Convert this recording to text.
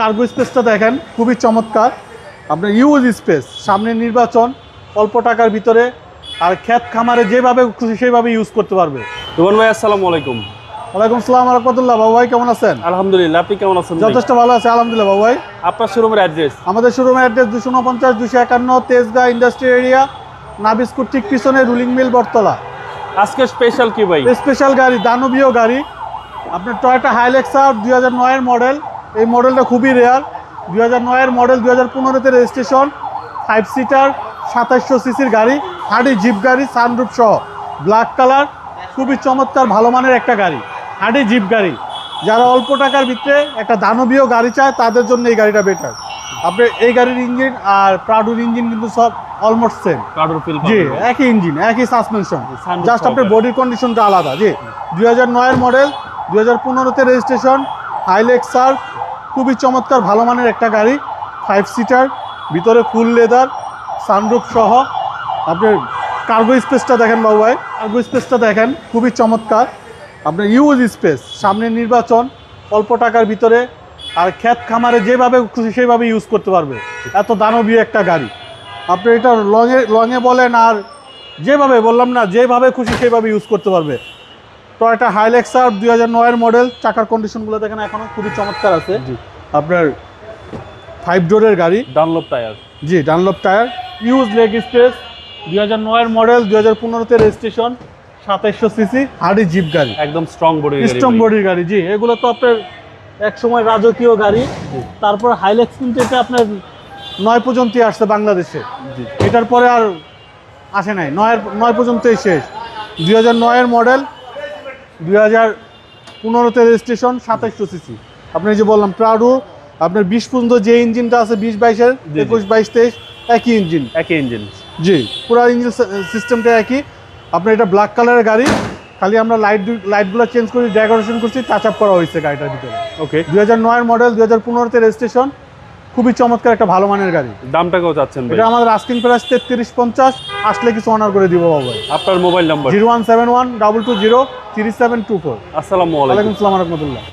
Cargo স্পেসটা দেখেন খুবই চমৎকার। আপনার ইউজ স্পেস সামনে নির্বাচন অল্প টাকার ভিতরে আর ক্ষেত খামারে যেভাবে খুশি সেইভাবে ইউজ করতে পারবে। রুমান ভাই আসসালামু আলাইকুম। ওয়ালাইকুম সালাম রহমতুল্লাহ বাবু ভাই কেমন আছেন? আলহামদুলিল্লাহ আপনি কেমন আছেন যথেষ্ট ভালো আছে আলহামদুলিল্লাহ বাবু ভাই। আপনার শোরুমের অ্যাড্রেস আমাদের শোরুমের অ্যাড্রেস দুশো উনপঞ্চাশ দুশো একান্ন তেজগাঁ ইন্ডাস্ট্রি এরিয়া নাবিস্কুট ঠিক পিছনে রুলিং মিল বটতলা। আজকে স্পেশাল কি ভাই? স্পেশাল গাড়ি দানবীয় গাড়ি। আপনার টয়োটা হাইলেক্সার দুই হাজার নয়ের মডেল এই মডেলটা খুবই রেয়ার। দুই হাজার নয়ের মডেল দুই হাজার পনেরোতে রেজিস্ট্রেশন ফাইভ সিটার সাতাশশো সিসির গাড়ি হাডি জিপ গাড়ি সানরুফ সহ। ব্ল্যাক কালার খুবই চমৎকার ভালো মানের একটা গাড়ি হাডি জিপ গাড়ি। যারা অল্প টাকার ভিতরে একটা দানবীয় গাড়ি চায় তাদের জন্য এই গাড়িটা বেটার আপনার এই গাড়ির ইঞ্জিন আর প্রাডুর ইঞ্জিন কিন্তু সব অলমোস্ট সেম কার্ডোর ফিল জি একই ইঞ্জিন একই সাসপেনশন জাস্ট আপনার। বডির কন্ডিশনটা আলাদা জি। দুই হাজার নয়ের মডেল দুই হাজার পনেরোতে রেজিস্ট্রেশন হাইলেক্সার খুবই চমৎকার, ভালো মানের একটা গাড়ি ফাইভ সিটার ভিতরে ফুল লেদার সানরুফ সহ। আপনার কার্গো স্পেসটা দেখেন বাবু ভাই কার্গো স্পেসটা দেখেন, খুবই চমৎকার। আপনার ইউজ স্পেস সামনে নির্বাচন, অল্প টাকার ভিতরে, আর ক্ষেত খামারে যেভাবে খুশি সেইভাবে ইউজ করতে পারবে। এত দানবীয় একটা গাড়ি। আপনি এটা লংয়ে লংয়ে বলেন আর যেভাবে, বললাম না, যেভাবে খুশি সেভাবে ইউজ করতে পারবে। টয়টা হাইলেক্সার দুই হাজার নয়ের মডেল চাকার কন্ডিশনগুলো দেখেন এখনও খুবই চমৎকার আছে। জি। আপনার ফাইভ ডোরের গাড়ি। ডানলপ টায়ার জি Dunlop tyre use leg space দুই হাজার নয়ের মডেল দুই হাজার পনেরোতে রেজিস্ট্রেশন সাতাইশশো সিসি হার্ডি জিপ গাড়ি। একদম স্ট্রং বডি স্ট্রং বডির গাড়ি জি। এগুলো তো আপনার এক সময় রাজকীয় গাড়ি। তারপর হাইলেক্স কিন্তু এটা আপনার নয় পর্যন্তই আসছে বাংলাদেশে। জি। এটার পরে আর আসে নাই। নয়ের নয় পর্যন্তই শেষ। দুই হাজার নয়ের মডেল দুই হাজার পনেরোতে রেজিস্ট্রেশন সাতাইশশো সিসি। আপনি যে বললাম প্রাডু আপনার বিশ পর্যন্ত যে ইঞ্জিনটা আছে বিশ বাইশের একুশ বাইশ তেইশ একই ইঞ্জিন। একই ইঞ্জিন। জি পুরো ইঞ্জিন সিস্টেমটা একই। আপনার এটা ব্ল্যাক কালারের গাড়ি। খালি আমরা লাইট লাইটগুলো চেঞ্জ করি ডেকোরেশন করছি টাচ আপ করা হয়েছে গাড়িটার ভিতরে। ওকে দুই হাজার নয়ের মডেল দুই হাজার পনেরোতে রেজিস্ট্রেশন। খুবই চমৎকার একটা ভালো মানের গাড়ি। দামটা কেউ চাচ্ছেন এটা আমাদের আস্কিং প্রাইস তেত্রিশ পঞ্চাশ আসলে কিছু অনার করে দিব বাবু আপনার mobile number zero one seven one double two zero three seven two four আসসালামু আলাইকুম। ওয়ালাইকুম আসসালাম রহমতুল্লাহ।